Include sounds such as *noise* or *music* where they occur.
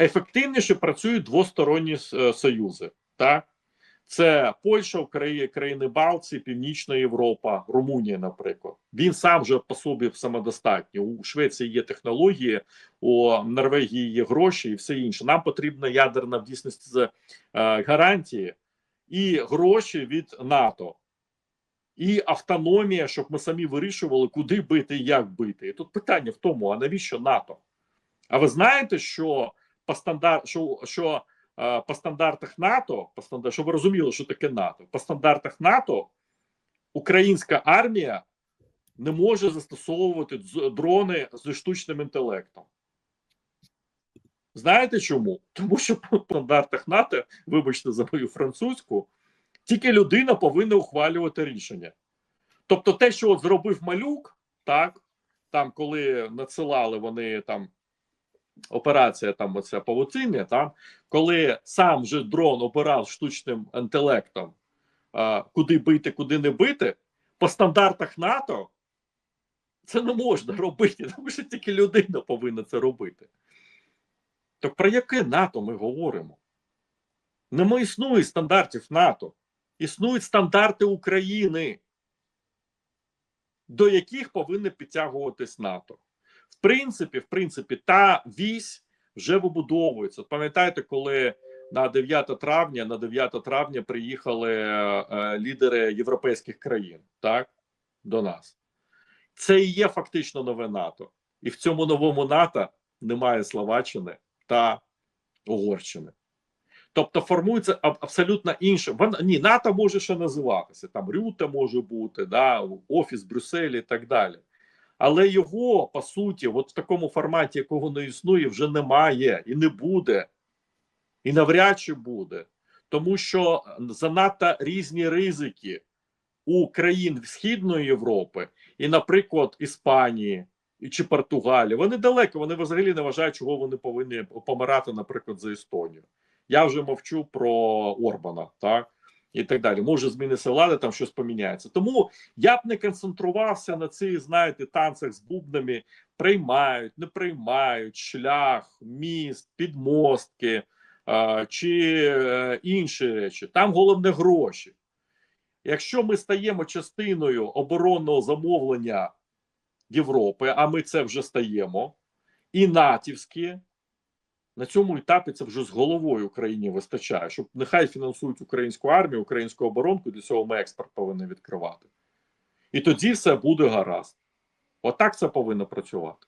ефективніше працюють двосторонні е, союзи. Так? Це Польща, Україна, країни Балтії, Північна Європа, Румунія, наприклад. Він сам вже по собі самодостатній. У Швеції є технології, у Норвегії є гроші і все інше. Нам потрібна ядерна в дійсності е, гарантії і гроші від НАТО, і автономія, щоб ми самі вирішували, куди бити і як бити. І тут питання в тому: а навіщо НАТО? А ви знаєте, що по стандарт, що, що е, по стандартах НАТО, по стандарт, щоб ви розуміли, що таке НАТО, по стандартах НАТО українська армія не може застосовувати дрони зі штучним інтелектом. Знаєте чому? Тому що по стандартах НАТО, вибачте за мою французьку, тільки людина повинна ухвалювати рішення. Тобто, те, що от зробив малюк, так, там, коли надсилали вони там операція там оця павутиння, там, коли сам же дрон обирав штучним інтелектом, а, куди бити, куди не бити, по стандартах НАТО це не можна робити, *laughs* тому що тільки людина повинна це робити. Так про яке НАТО ми говоримо? Нема існує стандартів НАТО, існують стандарти України, до яких повинні підтягуватись НАТО. В принципі, в принципі, та вісь вже вибудовується. Пам'ятаєте, коли на 9 травня, на 9 травня приїхали е, е, лідери європейських країн, так, до нас. Це і є фактично нове НАТО. І в цьому новому НАТО немає Словаччини та Угорщини. Тобто формується абсолютно інше. Ні, НАТО може ще називатися. Там Рюта може бути, да, Офіс Брюсселі і так далі. Але його, по суті, от в такому форматі, якого не існує, вже немає і не буде. І навряд чи буде. Тому що занадто різні ризики у країн Східної Європи і, наприклад, Іспанії чи Португалії. Вони далеко, вони взагалі не вважають, чого вони повинні помирати, наприклад, за Естонію. Я вже мовчу про Орбана, так і так далі. Може, зміниться влада, там щось поміняється. Тому я б не концентрувався на цих, знаєте, танцях з бубнами. Приймають, не приймають шлях, міст, підмостки а, чи е, інші речі. Там головне гроші. Якщо ми стаємо частиною оборонного замовлення Європи, а ми це вже стаємо, і натівські, на цьому етапі це вже з головою Україні вистачає, щоб нехай фінансують українську армію, українську оборонку, для цього ми експорт повинні відкривати. І тоді все буде гаразд. Отак це повинно працювати.